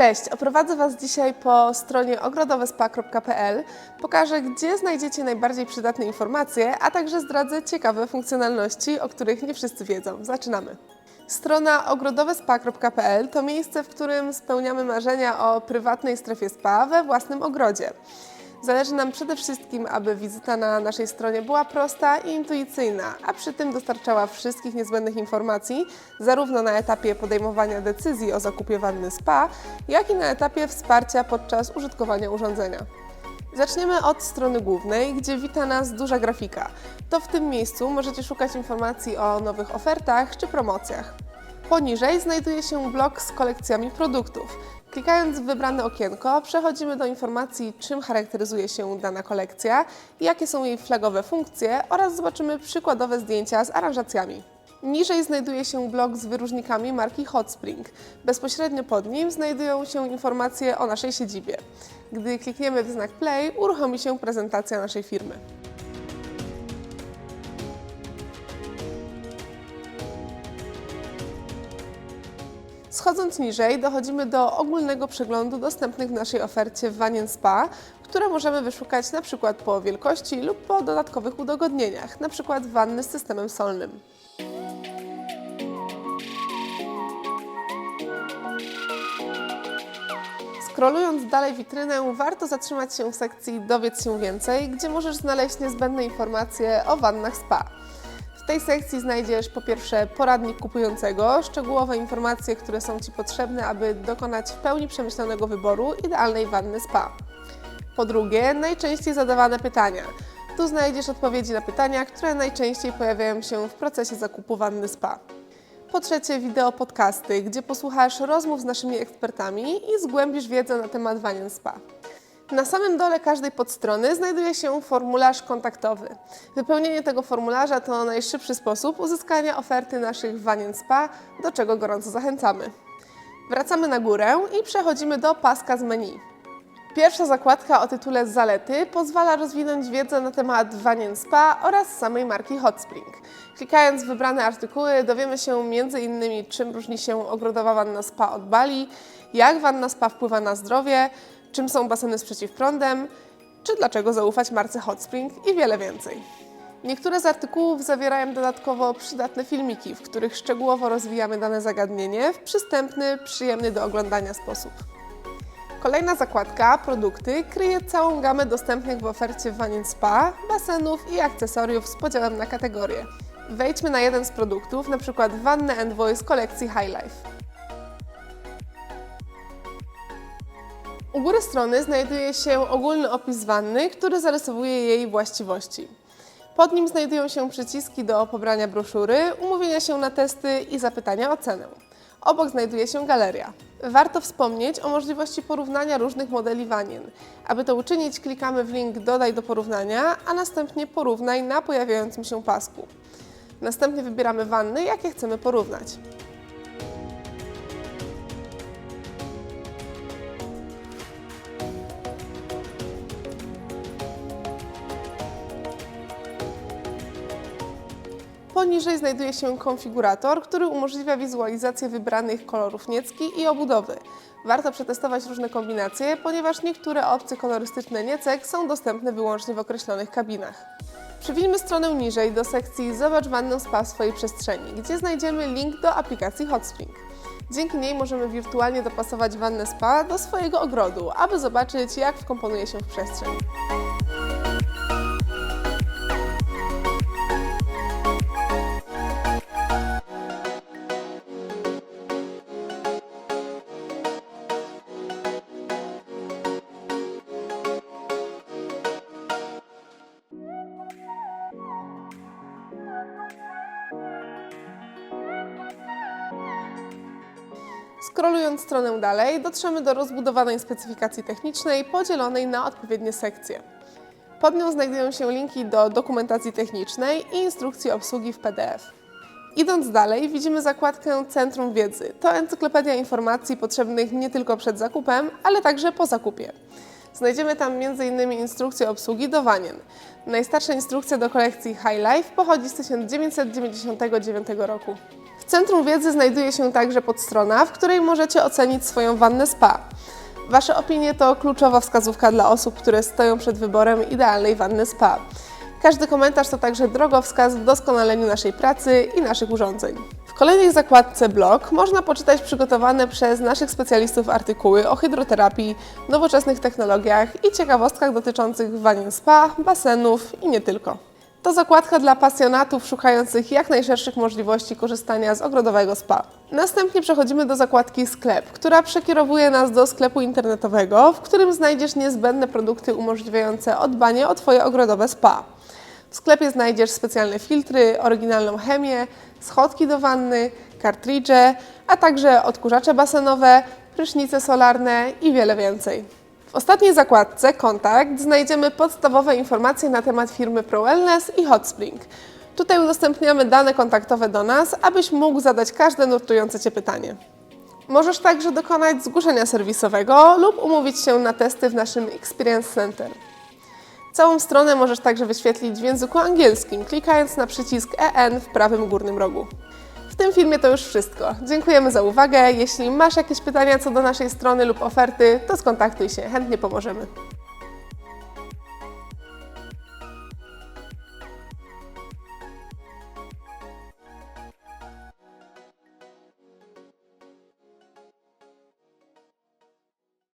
Cześć, oprowadzę Was dzisiaj po stronie ogrodowespa.pl. Pokażę, gdzie znajdziecie najbardziej przydatne informacje, a także zdradzę ciekawe funkcjonalności, o których nie wszyscy wiedzą. Zaczynamy. Strona ogrodowespa.pl to miejsce, w którym spełniamy marzenia o prywatnej strefie spa we własnym ogrodzie. Zależy nam przede wszystkim, aby wizyta na naszej stronie była prosta i intuicyjna, a przy tym dostarczała wszystkich niezbędnych informacji, zarówno na etapie podejmowania decyzji o zakupie wanny spa, jak i na etapie wsparcia podczas użytkowania urządzenia. Zaczniemy od strony głównej, gdzie wita nas duża grafika. To w tym miejscu możecie szukać informacji o nowych ofertach czy promocjach. Poniżej znajduje się blok z kolekcjami produktów. Klikając w wybrane okienko, przechodzimy do informacji, czym charakteryzuje się dana kolekcja, jakie są jej flagowe funkcje oraz zobaczymy przykładowe zdjęcia z aranżacjami. Niżej znajduje się blok z wyróżnikami marki Hotspring. Bezpośrednio pod nim znajdują się informacje o naszej siedzibie. Gdy klikniemy w znak Play, uruchomi się prezentacja naszej firmy. Schodząc niżej, dochodzimy do ogólnego przeglądu dostępnych w naszej ofercie wanien spa, które możemy wyszukać przykład po wielkości lub po dodatkowych udogodnieniach, przykład wanny z systemem solnym. Scrollując dalej witrynę, warto zatrzymać się w sekcji Dowiedz się więcej, gdzie możesz znaleźć niezbędne informacje o wannach spa. W tej sekcji znajdziesz po pierwsze poradnik kupującego, szczegółowe informacje, które są Ci potrzebne, aby dokonać w pełni przemyślanego wyboru idealnej wanny spa. Po drugie, najczęściej zadawane pytania. Tu znajdziesz odpowiedzi na pytania, które najczęściej pojawiają się w procesie zakupu wanny spa. Po trzecie, wideo podcasty, gdzie posłuchasz rozmów z naszymi ekspertami i zgłębisz wiedzę na temat wanien spa. Na samym dole każdej podstrony znajduje się formularz kontaktowy. Wypełnienie tego formularza to najszybszy sposób uzyskania oferty naszych wanien spa, do czego gorąco zachęcamy. Wracamy na górę i przechodzimy do paska z menu. Pierwsza zakładka o tytule Zalety pozwala rozwinąć wiedzę na temat wanien spa oraz samej marki Hotspring. Klikając w wybrane artykuły dowiemy się m.in. czym różni się ogrodowa wanna spa od Bali, jak wanna spa wpływa na zdrowie, czym są baseny z przeciwprądem, czy dlaczego zaufać marce Hotspring i wiele więcej. Niektóre z artykułów zawierają dodatkowo przydatne filmiki, w których szczegółowo rozwijamy dane zagadnienie w przystępny, przyjemny do oglądania sposób. Kolejna zakładka, produkty, kryje całą gamę dostępnych w ofercie wanien spa, basenów i akcesoriów z podziałem na kategorie. Wejdźmy na jeden z produktów, np. wannę Envoy z kolekcji High Life. U góry strony znajduje się ogólny opis wanny, który zarysowuje jej właściwości. Pod nim znajdują się przyciski do pobrania broszury, umówienia się na testy i zapytania o cenę. Obok znajduje się galeria. Warto wspomnieć o możliwości porównania różnych modeli wanien. Aby to uczynić, klikamy w link Dodaj do porównania, a następnie porównaj na pojawiającym się pasku. Następnie wybieramy wanny, jakie chcemy porównać. Poniżej znajduje się konfigurator, który umożliwia wizualizację wybranych kolorów niecki i obudowy. Warto przetestować różne kombinacje, ponieważ niektóre opcje kolorystyczne niecek są dostępne wyłącznie w określonych kabinach. Przewidźmy stronę niżej do sekcji Zobacz wannę spa w swojej przestrzeni, gdzie znajdziemy link do aplikacji Hotspring. Dzięki niej możemy wirtualnie dopasować wannę spa do swojego ogrodu, aby zobaczyć jak wkomponuje się w przestrzeń. Scrollując stronę dalej, dotrzemy do rozbudowanej specyfikacji technicznej podzielonej na odpowiednie sekcje. Pod nią znajdują się linki do dokumentacji technicznej i instrukcji obsługi w PDF. Idąc dalej, widzimy zakładkę Centrum Wiedzy. To encyklopedia informacji potrzebnych nie tylko przed zakupem, ale także po zakupie. Znajdziemy tam m.in. instrukcję obsługi do wanien. Najstarsza instrukcja do kolekcji High Life pochodzi z 1999 roku. W Centrum Wiedzy znajduje się także podstrona, w której możecie ocenić swoją wannę spa. Wasze opinie to kluczowa wskazówka dla osób, które stoją przed wyborem idealnej wanny spa. Każdy komentarz to także drogowskaz w doskonaleniu naszej pracy i naszych urządzeń. Kolejnej zakładce blog można poczytać przygotowane przez naszych specjalistów artykuły o hydroterapii, nowoczesnych technologiach i ciekawostkach dotyczących wanien spa, basenów i nie tylko. To zakładka dla pasjonatów szukających jak najszerszych możliwości korzystania z ogrodowego spa. Następnie przechodzimy do zakładki sklep, która przekierowuje nas do sklepu internetowego, w którym znajdziesz niezbędne produkty umożliwiające odbanie o Twoje ogrodowe spa. W sklepie znajdziesz specjalne filtry, oryginalną chemię, schodki do wanny, kartridże, a także odkurzacze basenowe, prysznice solarne i wiele więcej. W ostatniej zakładce Kontakt znajdziemy podstawowe informacje na temat firmy ProWellness i HotSpring. Tutaj udostępniamy dane kontaktowe do nas, abyś mógł zadać każde nurtujące Cię pytanie. Możesz także dokonać zgłoszenia serwisowego lub umówić się na testy w naszym Experience Center. Całą stronę możesz także wyświetlić w języku angielskim, klikając na przycisk EN w prawym górnym rogu. W tym filmie to już wszystko. Dziękujemy za uwagę. Jeśli masz jakieś pytania co do naszej strony lub oferty, to skontaktuj się, chętnie pomożemy.